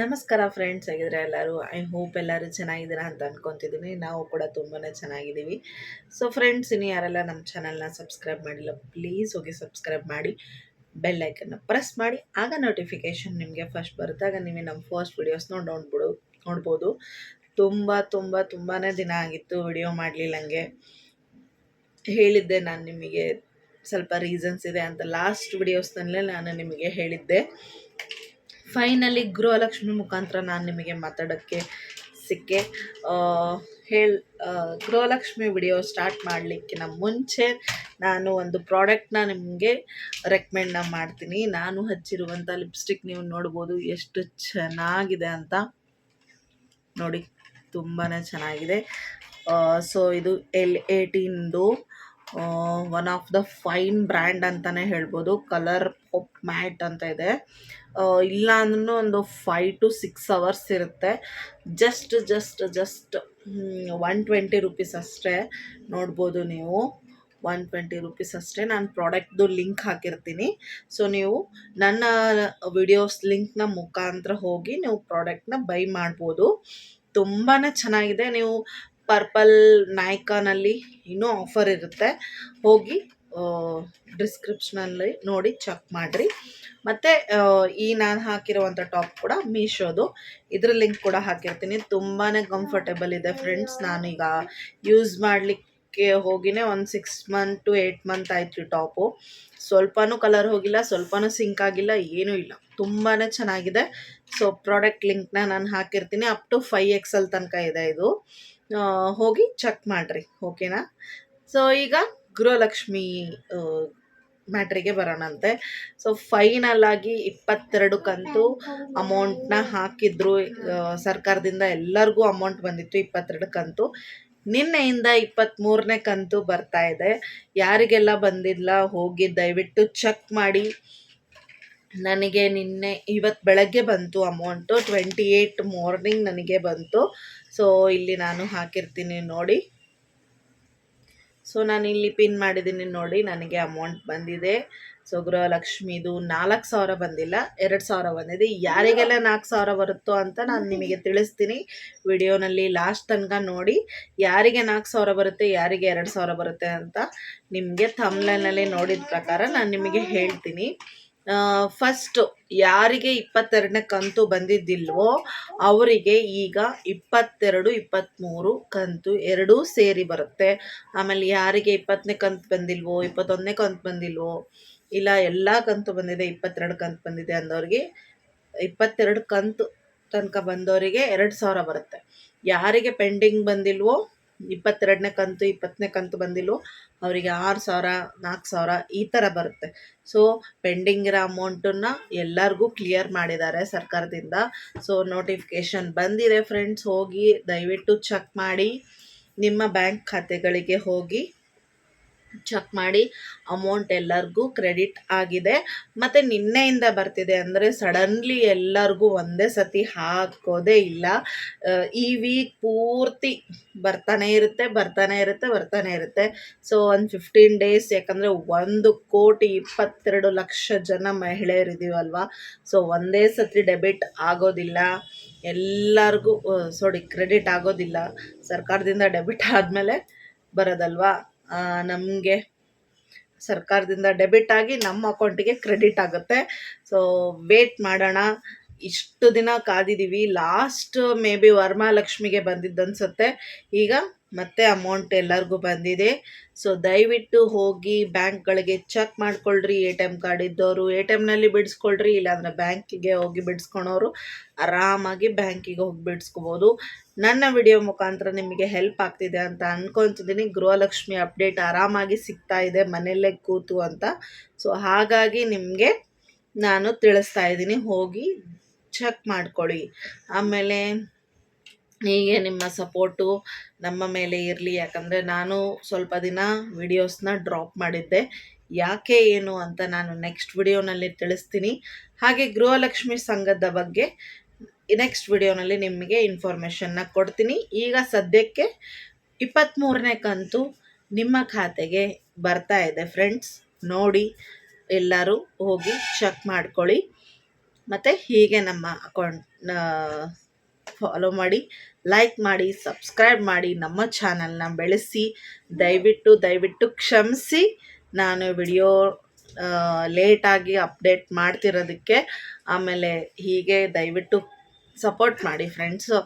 ನಮಸ್ಕಾರ ಫ್ರೆಂಡ್ಸ್ ಆಗಿದ್ರೆ ಎಲ್ಲರೂ? ಐ ಹೋಪ್ ಎಲ್ಲರೂ ಚೆನ್ನಾಗಿದ್ದೀರಾ ಅಂತ ಅಂದ್ಕೊತಿದ್ದೀನಿ ನಾವು ಕೂಡ ತುಂಬಾ ಚೆನ್ನಾಗಿದ್ದೀವಿ. ಸೊ ಫ್ರೆಂಡ್ಸ್ ಇನ್ನು ಯಾರೆಲ್ಲ ನಮ್ಮ ಚಾನಲ್ನ ಸಬ್ಸ್ಕ್ರೈಬ್ ಮಾಡಿಲ್ಲ ಪ್ಲೀಸ್ ಹೋಗಿ ಸಬ್ಸ್ಕ್ರೈಬ್ ಮಾಡಿ ಬೆಲ್ ಐಕನ್ನ ಪ್ರೆಸ್ ಮಾಡಿ. ಆಗ ನೋಟಿಫಿಕೇಷನ್ ನಿಮಗೆ ಫಸ್ಟ್ ಬರುತ್ತಾಗ ನೀವೇ ನಮ್ಮ ಫಸ್ಟ್ ವೀಡಿಯೋಸ್ನ ನೋಡ್ಬಿಡು, ನೋಡ್ಬೋದು. ತುಂಬ ತುಂಬ ತುಂಬಾ ದಿನ ಆಗಿತ್ತು ವಿಡಿಯೋ ಮಾಡಲಿಲ್ಲ ಮಾಡಲಿಲ್ಲಂಗೆ ಹೇಳಿದ್ದೆ ನಾನು ನಿಮಗೆ ಸ್ವಲ್ಪ ರೀಸನ್ಸ್ ಇದೆ ಅಂತ ಲಾಸ್ಟ್ ವಿಡಿಯೋಸ್ನಲ್ಲೇ ನಾನು ನಿಮಗೆ ಹೇಳಿದ್ದೆ. ಫೈನಲಿ ಗೃಹಲಕ್ಷ್ಮಿ ಮುಖಾಂತರ ನಾನು ನಿಮಗೆ ಮಾತಾಡೋಕ್ಕೆ ಸಿಕ್ಕೆ. ಹೇಳಿ ಗೃಹಲಕ್ಷ್ಮಿ ವಿಡಿಯೋ ಸ್ಟಾರ್ಟ್ ಮಾಡಲಿಕ್ಕಿಂತ ಮುಂಚೆ ನಾನು ಒಂದು ಪ್ರಾಡಕ್ಟ್ನ ನಿಮಗೆ ರೆಕಮೆಂಡ್ನ ಮಾಡ್ತೀನಿ. ನಾನು ಹಚ್ಚಿರುವಂಥ ಲಿಪ್ಸ್ಟಿಕ್ ನೀವು ನೋಡ್ಬೋದು ಎಷ್ಟು ಚೆನ್ನಾಗಿದೆ ಅಂತ. ನೋಡಿ ತುಂಬಾ ಚೆನ್ನಾಗಿದೆ. ಸೊ ಇದು L ಏಯ್ಟೀನ್ದು one of the fine brand ಅಂತಲೇ ಹೇಳ್ಬೋದು. ಕಲರ್ ಪೊಪ್ ಮ್ಯಾಟ್ ಅಂತ ಇದೆ. ಇಲ್ಲ ಅಂದ್ರೂ ಒಂದು ಫೈವ್ ಟು ಸಿಕ್ಸ್ ಅವರ್ಸ್ ಇರುತ್ತೆ. Just just just one twenty rupees ಅಷ್ಟೇ. ನೋಡ್ಬೋದು ನೀವು. ಒನ್ ಟ್ವೆಂಟಿ ರುಪೀಸ್ ಅಷ್ಟೇ. ನಾನು ಪ್ರಾಡಕ್ಟ್ದು ಲಿಂಕ್ ಹಾಕಿರ್ತೀನಿ. ಸೊ ನೀವು ನನ್ನ ವಿಡಿಯೋಸ್ ಲಿಂಕ್ನ ಮುಖಾಂತರ ಹೋಗಿ ನೀವು ಪ್ರಾಡಕ್ಟ್ನ ಬೈ ಮಾಡ್ಬೋದು. ತುಂಬಾ ಚೆನ್ನಾಗಿದೆ. ನೀವು ಪರ್ಪಲ್ ನಾಯ್ಕಾನಲ್ಲಿ ಇನ್ನೂ ಆಫರ್ ಇರುತ್ತೆ. ಹೋಗಿ ಡಿಸ್ಕ್ರಿಪ್ಷನಲ್ಲಿ ನೋಡಿ ಚೆಕ್ ಮಾಡಿರಿ. ಮತ್ತು ಈ ನಾನು ಹಾಕಿರುವಂಥ ಟಾಪ್ ಕೂಡ ಮೀಶೋದು. ಇದ್ರ ಲಿಂಕ್ ಕೂಡ ಹಾಕಿರ್ತೀನಿ. ತುಂಬಾ ಕಂಫರ್ಟೇಬಲ್ ಇದೆ ಫ್ರೆಂಡ್ಸ್ ನಾನೀಗ ಯೂಸ್ ಮಾಡಲಿಕ್ಕೆ ಹೋಗಿನೇ ಒಂದು six month to eight month ಆಯ್ತು ಟಾಪು ಸ್ವಲ್ಪನೂ ಕಲರ್ ಹೋಗಿಲ್ಲ, ಸ್ವಲ್ಪನೂ ಸಿಂಕ್ ಆಗಿಲ್ಲ, ಏನೂ ಇಲ್ಲ. ತುಂಬಾ ಚೆನ್ನಾಗಿದೆ. ಸೊ ಪ್ರಾಡಕ್ಟ್ ಲಿಂಕ್ನ ನಾನು ಹಾಕಿರ್ತೀನಿ. ಅಪ್ ಟು ಫೈ ಎಕ್ಸಲ್ ತನಕ ಇದೆ ಇದು. ಹೋಗಿ ಚೆಕ್ ಮಾಡಿರಿ ಓಕೆನಾ ಸೊ ಈಗ ಗೃಹಲಕ್ಷ್ಮಿ ಮ್ಯಾಟ್ರಿಗೆ ಬರೋಣಂತೆ. ಸೊ ಫೈನಲ್ ಆಗಿ ಇಪ್ಪತ್ತೆರಡು ಕಂತು ಅಮೌಂಟ್ನ ಹಾಕಿದ್ರು ಸರ್ಕಾರದಿಂದ ಎಲ್ಲರಿಗೂ ಅಮೌಂಟ್ ಬಂದಿತ್ತು ಇಪ್ಪತ್ತೆರಡು ಕಂತು. ನಿನ್ನೆಯಿಂದ ಇಪ್ಪತ್ತ್ಮೂರನೇ ಕಂತು ಬರ್ತಾ ಇದೆ. ಯಾರಿಗೆಲ್ಲ ಬಂದಿಲ್ಲ, ಹೋಗಿ ದಯವಿಟ್ಟು ಚೆಕ್ ಮಾಡಿ. ನನಗೆ ನಿನ್ನೆ ಇವತ್ತು ಬೆಳಗ್ಗೆ ಬಂತು ಅಮೌಂಟು ಟ್ವೆಂಟಿ ಏಯ್ಟ್ ಮಾರ್ನಿಂಗ್ ನನಗೆ ಬಂತು. ಸೊ ಇಲ್ಲಿ ನಾನು ಹಾಕಿರ್ತೀನಿ ನೋಡಿ. ಸೊ ನಾನು ಇಲ್ಲಿ ಪಿನ್ ಮಾಡಿದ್ದೀನಿ ನೋಡಿ, ನನಗೆ ಅಮೌಂಟ್ ಬಂದಿದೆ. ಸೊ ಗೃಹಲಕ್ಷ್ಮಿದು ನಾಲ್ಕು ಸಾವಿರ ಬಂದಿಲ್ಲ, ಎರಡು ಸಾವಿರ ಬಂದಿದೆ. ಯಾರಿಗೆಲ್ಲ ನಾಲ್ಕು ಸಾವಿರ ಬರುತ್ತೋ ಅಂತ ನಾನು ನಿಮಗೆ ತಿಳಿಸ್ತೀನಿ. ವಿಡಿಯೋನಲ್ಲಿ ಲಾಸ್ಟ್ ತನಕ ನೋಡಿ, ಯಾರಿಗೆ ನಾಲ್ಕು ಸಾವಿರ ಬರುತ್ತೆ, ಯಾರಿಗೆ ಎರಡು ಸಾವಿರ ಬರುತ್ತೆ ಅಂತ ನಿಮಗೆ ತಮ್ಲೈನಲ್ಲಿ ನೋಡಿದ ಪ್ರಕಾರ ನಾನು ನಿಮಗೆ ಹೇಳ್ತೀನಿ. ಫಸ್ಟು ಯಾರಿಗೆ ಇಪ್ಪತ್ತೆರಡನೇ ಕಂತು ಬಂದಿದ್ದಿಲ್ವೋ ಅವರಿಗೆ ಈಗ ಇಪ್ಪತ್ತೆರಡು ಇಪ್ಪತ್ತ್ಮೂರು ಕಂತು ಎರಡೂ ಸೇರಿ ಬರುತ್ತೆ. ಆಮೇಲೆ ಯಾರಿಗೆ ಇಪ್ಪತ್ತನೇ ಕಂತು ಬಂದಿಲ್ವೋ, ಇಪ್ಪತ್ತೊಂದನೇ ಕಂತು ಬಂದಿಲ್ವೋ, ಇಲ್ಲ ಎಲ್ಲ ಕಂತು ಬಂದಿದೆ, ಇಪ್ಪತ್ತೆರಡು ಕಂತು ಬಂದಿದೆ ಅಂದವ್ರಿಗೆ ಇಪ್ಪತ್ತೆರಡು ಕಂತು ತನಕ ಬಂದವರಿಗೆ ಎರಡು ಸಾವಿರ ಬರುತ್ತೆ. ಯಾರಿಗೆ ಪೆಂಡಿಂಗ್ ಬಂದಿಲ್ವೋ ಇಪ್ಪತ್ತೆರಡನೇ ಕಂತು, ಇಪ್ಪತ್ತನೇ ಕಂತು ಬಂದಿಲ್ಲೋ, ಅವರಿಗೆ ಆರು ಸಾವಿರ, ನಾಲ್ಕು ಸಾವಿರ ಈ ಥರ ಬರುತ್ತೆ. ಸೊ ಪೆಂಡಿಂಗ್ ಇರೋ ಅಮೌಂಟನ್ನು ಎಲ್ಲರಿಗೂ ಕ್ಲಿಯರ್ ಮಾಡಿದ್ದಾರೆ ಸರ್ಕಾರದಿಂದ. ಸೊ ನೋಟಿಫಿಕೇಷನ್ ಬಂದಿದೆ ಫ್ರೆಂಡ್ಸ್ ಹೋಗಿ ದಯವಿಟ್ಟು ಚೆಕ್ ಮಾಡಿ. ನಿಮ್ಮ ಬ್ಯಾಂಕ್ ಖಾತೆಗಳಿಗೆ ಹೋಗಿ. ಚೆಕ್ ಮಾಡಿ ಅಮೌಂಟ್ ಎಲ್ಲರಿಗೂ ಕ್ರೆಡಿಟ್ ಆಗಿದೆ. ಮತ್ತು ನಿನ್ನೆಯಿಂದ ಬರ್ತಿದೆ ಅಂದರೆ ಸಡನ್ಲಿ ಎಲ್ಲರಿಗೂ ಒಂದೇ ಸತಿ ಹಾಕೋದೇ ಇಲ್ಲ. ಈ ವೀಕ್ ಪೂರ್ತಿ ಬರ್ತಾನೆ ಇರುತ್ತೆ ಬರ್ತಾನೆ ಇರುತ್ತೆ ಬರ್ತಾನೆ ಇರುತ್ತೆ. ಸೊ ಒಂದು ಫಿಫ್ಟೀನ್ ಡೇಸ್ ಯಾಕಂದರೆ ಒಂದು ಕೋಟಿ ಇಪ್ಪತ್ತೆರಡು ಲಕ್ಷ ಜನ ಮಹಿಳೆಯರಿದ್ದೀವಲ್ವ ಸೊ ಒಂದೇ ಸತಿ ಡೆಬಿಟ್ ಆಗೋದಿಲ್ಲ. ಎಲ್ಲರಿಗೂ ಸಾರಿ ಕ್ರೆಡಿಟ್ ಆಗೋದಿಲ್ಲ. ಸರ್ಕಾರದಿಂದ ಡೆಬಿಟ್ ಆದಮೇಲೆ ಬರೋದಲ್ವಾ? ನಮಗೆ ಸರ್ಕಾರದಿಂದ ಡೆಬಿಟ್ ಆಗಿ ನಮ್ಮ ಅಕೌಂಟಿಗೆ ಕ್ರೆಡಿಟ್ ಆಗುತ್ತೆ. ಸೊ ವೇಟ್ ಮಾಡೋಣ. ಇಷ್ಟು ದಿನ ಕಾದಿದ್ದೀವಿ ಲಾಸ್ಟ್ ಮೇ ಬಿ ವರಮಹಾಲಕ್ಷ್ಮಿಗೆ ಬಂದಿದ್ದು ಅನಿಸುತ್ತೆ. ಈಗ ಮತ್ತೆ ಅಮೌಂಟ್ ಎಲ್ಲರಿಗೂ ಬಂದಿದೆ. ಸೊ ದಯವಿಟ್ಟು ಹೋಗಿ ಬ್ಯಾಂಕ್ಗಳಿಗೆ ಚೆಕ್ ಮಾಡ್ಕೊಳ್ರಿ. ಎ ಟಿ ಎಂ ಕಾರ್ಡ್ ಇದ್ದವರು ಎ ಟಿ ಎಮ್ನಲ್ಲಿ ಬಿಡಿಸ್ಕೊಳ್ರಿ. ಇಲ್ಲಾಂದರೆ ಬ್ಯಾಂಕಿಗೆ ಹೋಗಿ ಬಿಡಿಸ್ಕೊಳೋರು ಆರಾಮಾಗಿ ಬ್ಯಾಂಕಿಗೆ ಹೋಗಿ ಬಿಡಿಸ್ಕೋಬೋದು. ನನ್ನ ವಿಡಿಯೋ ಮುಖಾಂತರ ನಿಮಗೆ ಹೆಲ್ಪ್ ಆಗ್ತಿದೆ ಅಂತ ಅಂದ್ಕೊತಿದ್ದೀನಿ ಗೃಹಲಕ್ಷ್ಮಿ ಅಪ್ಡೇಟ್ ಆರಾಮಾಗಿ ಸಿಗ್ತಾ ಇದೆ. ಮನೆಯಲ್ಲೇ ಕೂತು ಅಂತ. ಸೊ ಹಾಗಾಗಿ ನಿಮಗೆ ನಾನು ತಿಳಿಸ್ತಾ ಇದ್ದೀನಿ. ಹೋಗಿ ಚೆಕ್ ಮಾಡ್ಕೊಳ್ಳಿ. ಆಮೇಲೆ ಹೀಗೆ ನಿಮ್ಮ ಸಪೋರ್ಟು ನಮ್ಮ ಮೇಲೆ ಇರಲಿ. ಯಾಕಂದರೆ ನಾನು ಸ್ವಲ್ಪ ದಿನ ವಿಡಿಯೋಸ್ನ ಡ್ರಾಪ್ ಮಾಡಿದ್ದೆ. ಯಾಕೆ ಏನು ಅಂತ ನಾನು ನೆಕ್ಸ್ಟ್ ವಿಡಿಯೋನಲ್ಲಿ ತಿಳಿಸ್ತೀನಿ. ಹಾಗೆ ಗೃಹಲಕ್ಷ್ಮಿ ಸಂಘದ ಬಗ್ಗೆ ನೆಕ್ಸ್ಟ್ ವಿಡಿಯೋನಲ್ಲಿ ನಿಮಗೆ ಇನ್ಫಾರ್ಮೇಷನ್ನ ಕೊಡ್ತೀನಿ. ಈಗ ಸದ್ಯಕ್ಕೆ ಇಪ್ಪತ್ತ್ಮೂರನೇ ಕಂತು ನಿಮ್ಮ ಖಾತೆಗೆ ಬರ್ತಾ ಇದೆ ಫ್ರೆಂಡ್ಸ್. ನೋಡಿ, ಎಲ್ಲರೂ ಹೋಗಿ ಚೆಕ್ ಮಾಡ್ಕೊಳ್ಳಿ. ಮತ್ತು ಹೀಗೆ ನಮ್ಮ ಅಕೌಂಟ್ನ ಫಾಲೋ ಮಾಡಿ ಲೈಕ್ ಮಾಡಿ ಸಬ್ಸ್ಕ್ರೈಬ್ ಮಾಡಿ ನಮ್ಮ ಚಾನಲ್ನ ಬೆಳೆಸಿ. ದಯವಿಟ್ಟು ದಯವಿಟ್ಟು ಕ್ಷಮಿಸಿ. ನಾನು ವಿಡಿಯೋ ಲೇಟಾಗಿ ಅಪ್ಡೇಟ್ ಮಾಡ್ತಿರೋದಕ್ಕೆ ಆಮೇಲೆ ಹೀಗೆ ದಯವಿಟ್ಟು ಸಪೋರ್ಟ್ ಮಾಡಿ ಫ್ರೆಂಡ್ಸು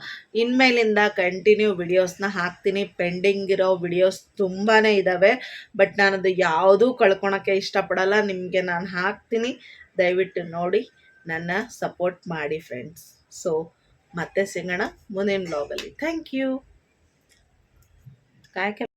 ಇನ್ಮೇಲಿಂದ ಕಂಟಿನ್ಯೂ ವಿಡಿಯೋಸ್ನ ಹಾಕ್ತೀನಿ. ಪೆಂಡಿಂಗ್ ಇರೋ ವಿಡಿಯೋಸ್ ತುಂಬಾ ಇದ್ದಾವೆ ಬಟ್ ನಾನದು ಯಾವುದೂ ಕಳ್ಕೊಳಕ್ಕೆ ಇಷ್ಟಪಡಲ್ಲ. ನಿಮಗೆ ನಾನು ಹಾಕ್ತೀನಿ. ದಯವಿಟ್ಟು ನೋಡಿ. ನನ್ನ ಸಪೋರ್ಟ್ ಮಾಡಿ ಫ್ರೆಂಡ್ಸ್ ಸೊ ಮತ್ತೆ ಸಿಗೋಣ ಮುಂದಿನ ಬ್ಲಾಗಲ್ಲಿ ಥ್ಯಾಂಕ್ ಯು ಕಾಯಕ್ಕೆ